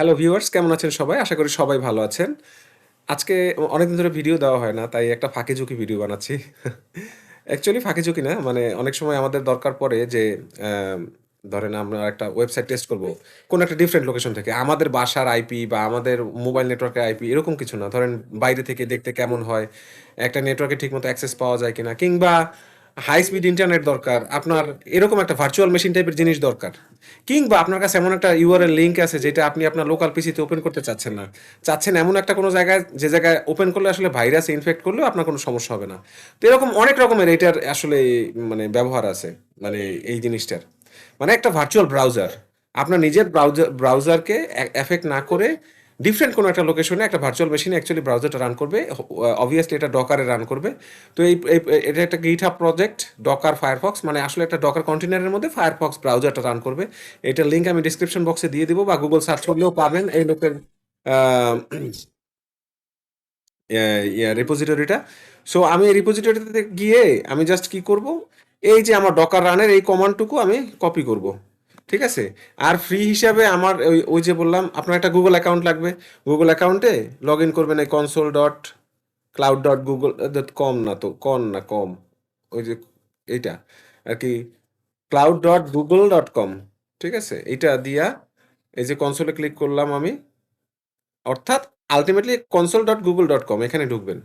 Hello viewers কেমন আছেন সবাই? আশা করি সবাই ভালো আছেন। আজকে অনেকদিন ধরে ভিডিও দেওয়া হয় না। তাই একটা ফাঁকি-ঝুঁকি ভিডিও বানাচ্ছি। অ্যাকচুয়ালি ফাঁকি-ঝুঁকি না। মানে অনেক সময় আমাদের দরকার পড়ে যে ধরেন আমরা একটা ওয়েবসাইট টেস্ট করব। কোনো একটা ডিফারেন্ট লোকেশন থেকে। আমাদের বাসার আইপি বা আমাদের মোবাইল নেটওয়ার্কের আইপি এরকম কিছু না। ধরেন বাইরে থেকে দেখতে কেমন হয়? একটা নেটওয়ার্কে ঠিকমতো অ্যাক্সেস পাওয়া যায় কিনা? কিংবা হাই স্পিড ইন্টারনেট দরকার। আপনার এরকম একটা ভার্চুয়াল মেশিন টাইপের জিনিস দরকার। কিংবা আপনার কাছে এমন একটা URL লিঙ্ক আছে, যেটা আপনি আপনার লোকাল পিসিতে ওপেন করতে চাচ্ছেন না। চাচ্ছেন এমন একটা কোনো জায়গায়, যে জায়গায় ওপেন করলে আসলে ভাইরাস ইনফেক্ট করলেও আপনার কোনো সমস্যা হবে না। তো এরকম অনেক রকমের এটার আসলে মানে ব্যবহার আছে। মানে এই জিনিসটার। মানে একটা ভার্চুয়াল ব্রাউজার। আপনার নিজের ব্রাউজার ব্রাউজারকে এফেক্ট না করে ডিফারেন্ট কোনো একটা লোকেশনে একটা ভার্চুয়াল মেশিনে অ্যাকচুয়ালি ব্রাউজারটা রান করবে। অবভিয়াসলি এটা ডকারে রান করবে। তো এই এটা একটা GitHub প্রজেক্ট ডকার ফায়ারফক্স মানে আসলে একটা ডকার কন্টেইনারের মধ্যে ফায়ারফক্স ব্রাউজারটা রান করবে। এটার লিঙ্ক আমি ডিসক্রিপশন বক্সে দিয়ে দিব বা গুগল সার্চ করলেও পাবেন এই লোকের রিপোজিটরিটা। সো আমি এই রিপোজিটরিতে গিয়ে আমি জাস্ট কি করব? এই যে আমার ডকার রানের এই কমান্ডটুকু আমি কপি করব। ঠিক আছে? আর ফ্রি হিসাবে আমার ওই ওই যে বললাম, আপনার একটা গুগল অ্যাকাউন্ট লাগবে। গুগল অ্যাকাউন্টে লগ ইন করবেন এই console dot cloud dot Google com না তো কন না কম। ওই যে এইটা আর কি cloud dot Google dot com ঠিক আছে? এইটা দিয়া এই যে কনসোলে ক্লিক করলাম আমি। অর্থাৎ ultimately console dot Google dot com এখানে ঢুকবেন।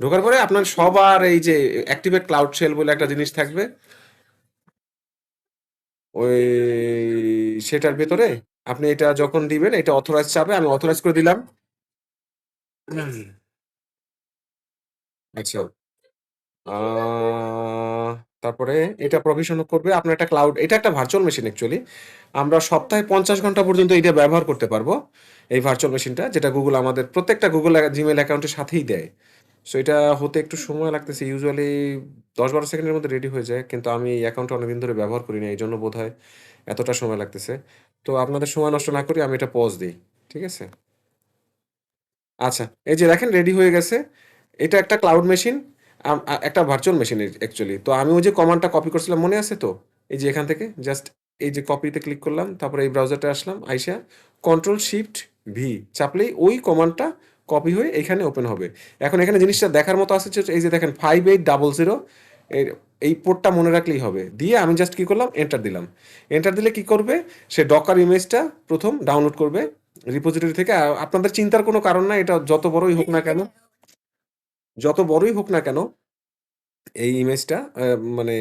ঢোকার পরে আপনার সবার এই যে অ্যাক্টিভেট ক্লাউড সেল বলে একটা জিনিস থাকবে। ওই সেটার ভেতরে আপনি এটা যখন দিবেন, এটা অথরাইজ চাবে। আমি অথরাইজ করে দিলাম। আচ্ছা। তারপরে এটা প্রভিশন করবে। আপনার একটা ক্লাউড এটা একটা ভার্চুয়াল মেশিন অ্যাকচুয়ালি। আমরা সপ্তাহে ৫০ ঘণ্টা পর্যন্ত এটা ব্যবহার করতে পারব। এই ভার্চুয়াল মেশিনটা যেটা গুগল আমাদের, প্রত্যেকটা গুগল জিমেল অ্যাকাউন্টের সাথেই দেয়। সো এটা হতে একটু সময় লাগতেছে। ইউজুয়ালি দশ বারো সেকেন্ডের মধ্যে রেডি হয়ে যায়। কিন্তু আমি এই অ্যাকাউন্টটা অনেকদিন ধরে ব্যবহার করি না। এই জন্য বোধ হয় এতটা সময় লাগতেছে। তো আপনাদের সময় নষ্ট না করে আমি এটা পজ দিই ঠিক আছে? আচ্ছা, এই যে দেখেন রেডি হয়ে গেছে। এটা একটা ক্লাউড মেশিন। একটা ভার্চুয়াল মেশিন অ্যাকচুয়ালি। তো আমি ওই যে কমান্ডটা কপি করছিলাম মনে আছে তো? এই যে এখান থেকে জাস্ট এই যে কপিতে ক্লিক করলাম। তারপরে এই ব্রাউজারটা আসলাম। আইসা কন্ট্রোল শিফট ভি চাপলেই ওই কমান্ডটা কপি হয়ে এখানে ওপেন হবে। এখন এখানে জিনিসটা দেখার মতো যে এই যে দেখেন 5800 এর এই পোর্টটা মনে রাখলেই হবে। দিয়ে আমি জাস্ট কি করলাম? এন্টার দিলাম। এন্টার দিলে কি করবে? সে ডকার ইমেজটা প্রথম ডাউনলোড করবে রিপোজিটরি থেকে। আপনাদের চিন্তার কোনো কারণ নাই। এটা যত বড়ই হোক না কেন, যত বড়ই হোক না কেন, এই ইমেজটা মানে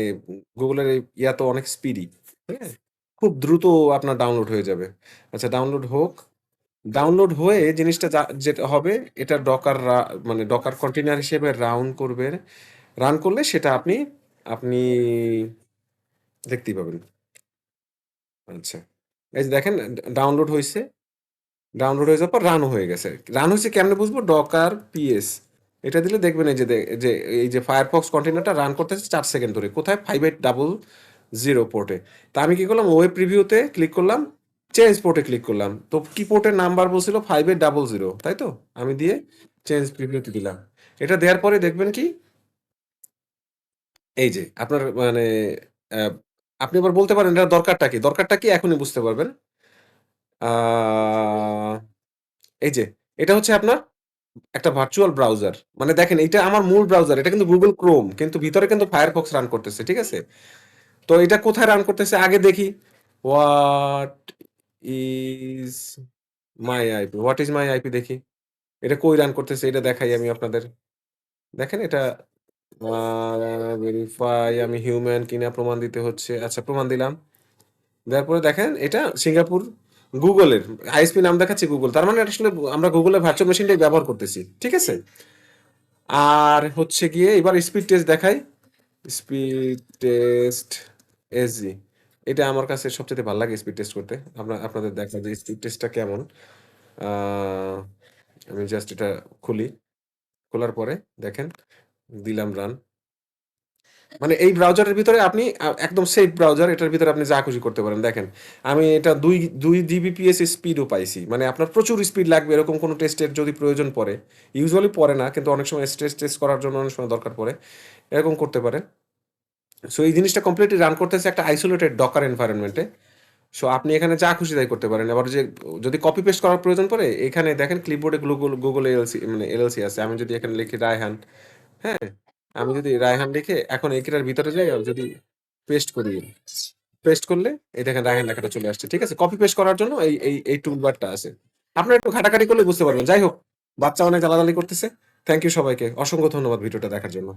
গুগলের ইয়া তো অনেক স্পিডি। হ্যাঁ? খুব দ্রুত আপনার ডাউনলোড হয়ে যাবে। আচ্ছা ডাউনলোড হোক। ডাউনলোড হয়ে জিনিসটা যা, যেটা হবে, এটা ডকার মানে ডকার কন্টেনার হিসেবে রাউন করবে। রান করলে সেটা আপনি আপনি দেখতেই পাবেন। আচ্ছা। এই যে দেখেন ডাউনলোড হয়েছে ডাউনলোড হয়ে যাওয়ার পর রানও হয়ে গেছে। রান হইছে কেমনে বুঝব? ডকার পিএস এটা দিলে দেখবেন এই যে যে, এই যে ফায়ারফক্স কন্টেনারটা রান করতেছে চার সেকেন্ড ধরে। কোথায়? 5800 পোর্টে। তা আমি কি করলাম? ওয়েব প্রিভিউতে ক্লিক করলাম। চেঞ্জ পোর্টে ক্লিক করলাম। তো কি পোর্টের নাম্বার বলছিল? 5800 তাই তো? আমি দিয়ে চেঞ্জ প্রিভিউতে দিলাম। এটা দেওয়ার পরে দেখবেন কি? এই যে, আপনার মানে আপনি আবার বলতে পারেন এটার দরকারটা কি? দরকারটা কি? এখনই বুঝতে পারবেন। এই যে, এটা হচ্ছে আপনার একটা ভার্চুয়াল ব্রাউজার। মানে দেখেন এটা আমার মূল ব্রাউজার। এটা কিন্তু গুগল ক্রোম কিন্তু ভিতরে কিন্তু Firefox রান করতেছে। ঠিক আছে? তো এটা কোথায় রান করতেছে? আগে দেখি। What is my IP? What is my IP দেখি। এটা কই রান করতেছে? এটা দেখাই আমি আপনাদের। দেখেন এটা ভেরিফাই আমি হিউম্যান কিনা প্রমাণ দিতে হচ্ছে। আচ্ছা প্রমাণ দিলাম। দেওয়ার পরে দেখেন এটা সিঙ্গাপুর, গুগলের আইএসপি নাম দেখাচ্ছে গুগল। তার মানে আসলে আমরা গুগলের ভার্চুয়াল মেশিনটাই ব্যবহার করতেছি। ঠিক আছে? আর হচ্ছে গিয়ে এবার স্পিড টেস্ট দেখাই। স্পিড টেস্ট এসজি এটা আমার কাছে সবচেয়ে ভালো লাগে স্পিড টেস্ট করতে। আপনা আপনাদের দেখাই যে স্পিড টেস্টটা কেমন। আমি জাস্ট এটা খুলি। খোলার পরে দেখেন, দিলাম রান। মানে এই ব্রাউজারের ভিতরে আপনি একদম সেফ ব্রাউজার। এটার ভিতরে আপনি যা খুশি করতে পারেন। দেখেন, আমি এটা ২ ২ জিবিপিএস স্পিডও পাইছি। মানে আপনার প্রচুর স্পিড লাগবে, এরকম কোনো টেস্টের যদি প্রয়োজন পড়ে। ইউজুয়ালি পড়ে না, কিন্তু অনেক সময় স্ট্রেস টেস্ট করার জন্য অনেক সময় দরকার পড়ে। এরকম করতে পারেন। সো এই জিনিসটা কমপ্লিটলি রান করতেছে একটা আইসোলেটেড ডকার এনভায়রনমেন্ট। সো আপনি এখানে যা খুশি তাই করতে পারেন। আবার যে যদি কপি পেস্ট করার প্রয়োজন পড়ে, এখানে দেখেন ক্লিপবোর্ডে গুগল গুগল এলসি মানে এলএলসি আছে। আমি যদি এখানে লিখি রায়হান, হ্যাঁ? আমি যদি রায়হান লিখে এখন এইটার ভিতরে যাই যদি পেস্ট করি, পেস্ট করলে এই দেখেন রায়হান লেখাটা চলে আসছে। ঠিক আছে? কপি পেস্ট করার জন্য এই এই এই টুলবারটা আছে। আপনারা একটু ঘাটাঘাটি করলে বুঝতে পারবেন। যাই হোক, বাচ্চা অনেক জ্বালাজালি করতেছে। থ্যাংক ইউ সবাইকে। অসংখ্য ধন্যবাদ ভিডিওটা দেখার জন্য।